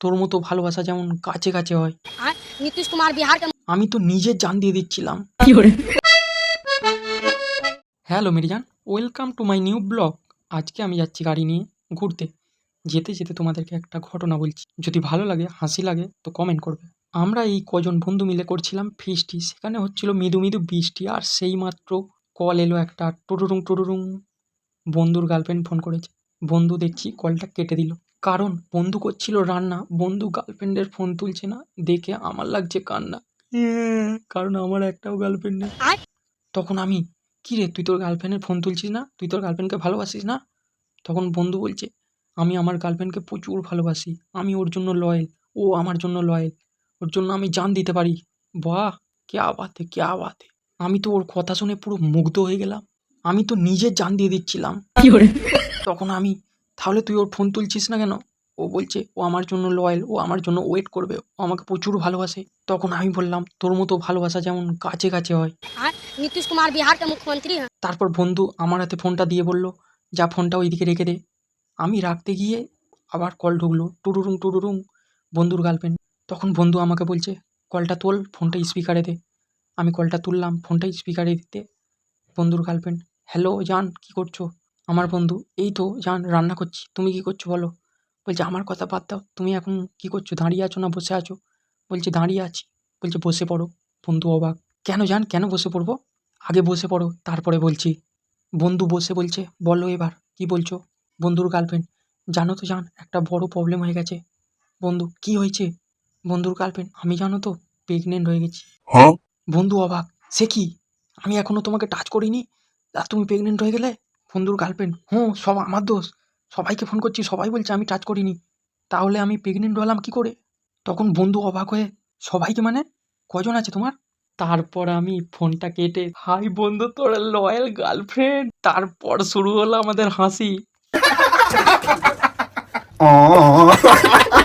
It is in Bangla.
তোর মতো ভালোবাসা যেমন কাছে কাছে হয়। নীতিশ কুমার বিহার আমি তো নিজে জান দিয়ে দিচ্ছিলাম। Hello Meherjaan welcome to my new blog. আজকে আমি যাচ্ছি গাড়ি নিয়ে ঘুরতে। যেতে যেতে তোমাদেরকে একটা ঘটনা বলছি। যদি ভালো লাগে হাসি লাগে তো কমেন্ট করবে। আমরা এই কজন বন্ধু মিলে করছিলাম ফিস্টি সেখানে হচ্ছিল মৃদু মৃদু বৃষ্টি আর সেই মাত্র কল এলো একটা টুরুরুং টুরুরুং বন্ধুর গার্লফ্রেন্ড ফোন করেছে। বন্ধু দেখছি কলটা কেটে দিল। কারণ বন্ধু করছিল রান্না বন্ধু গার্লফ্রেন্ডের ফোন তুলছে না দেখে আমার লাগছে কান্না। কারণ আমার একটাও গার্লফ্রেন্ড নেই। তখন আমি কি রে তুই তোর গার্লফ্রেন্ডের ফোন তুলছিস না? তুই তোর গার্লফ্রেন্ডকে ভালোবাসিস না? তখন বন্ধু বলছে আমি আমার গার্লফ্রেন্ডকে প্রচুর ভালোবাসি। আমি ওর জন্য লয়েল ও আমার জন্য লয়েল ওর জন্য আমি জান দিতে পারি। বাহ ক্যা বাতে ক্যা বাতে আমি তো ওর কথা শুনে পুরো মুগ্ধ হয়ে গেলাম। আমি তো নিজে জান দিয়ে দিচ্ছিলাম। তখন আমি তাহলে তুই ওর ফোন তুলছিস না কেন? ও বলছে ও আমার জন্য লয়াল ও আমার জন্য ওয়েট করবে ও আমাকে প্রচুর ভালোবাসে। তখন আমি বললাম তোর মতো ভালোবাসা যেমন কাছে কাছে হয়। নীতিশ কুমার বিহারকে মুখ্যমন্ত্রী তারপর বন্ধু আমার হাতে ফোনটা দিয়ে বলল যা ফোনটা ওইদিকে রেখে দে। আমি রাখতে গিয়ে আবার কল ঢুকলো টুরুরুং টুরুরুং বন্ধুর গার্লফ্রেন্ড তখন বন্ধু আমাকে বলছে কলটা তোল ফোনটা স্পিকারে দে। আমি কলটা তুললাম ফোনটা স্পিকারে দিতে বন্ধুর গার্লফ্রেন্ড হ্যালো জান কি করছ? আমার বন্ধু এই তো জান রান্না করছি। তুমি কি করছ বলো? বলছে আমার কথা বাদ দাও। তুমি এখন কি করছ? দাঁড়িয়ে আছো না বসে আছো? বলছে দাঁড়িয়ে আছি। বলছে বসে পড়ো। বন্ধু অবাক কেন জান? কেন বসে পড়ব? আগে বসে পড়ো তারপরে বলছি। বন্ধু বসে বলছে বলো এবার কি বলছো? বন্ধুর গার্লফ্রেন্ড জানো তো জান একটা বড় প্রবলেম হয়ে গেছে। বন্ধু কি হয়েছে? বন্ধুর গার্লফ্রেন্ড আমি জানো তো প্রেগনেন্ট হয়ে গেছি। হ্যাঁ? বন্ধু অবাক সে কি? আমি এখনও তোমাকে টাচ করিনি? আর তুমি প্রেগনেন্ট হয়ে গেলে? বন্ধুর গার্লফ্রেন্ড হুঁ সব আমার দোষ। সবাইকে ফোন করছি সবাই বলছে আমি টাচ করিনি। তাহলে আমি প্রেগনেন্ট হলাম কি করে? তখন বন্ধু অবাক হয়ে সবাইকে মানে? কজন আছে তোমার? তারপর আমি ফোনটা কেটে হাই বন্ধু তোর লয়াল গার্লফ্রেন্ড তারপর শুরু হলো আমাদের হাসি.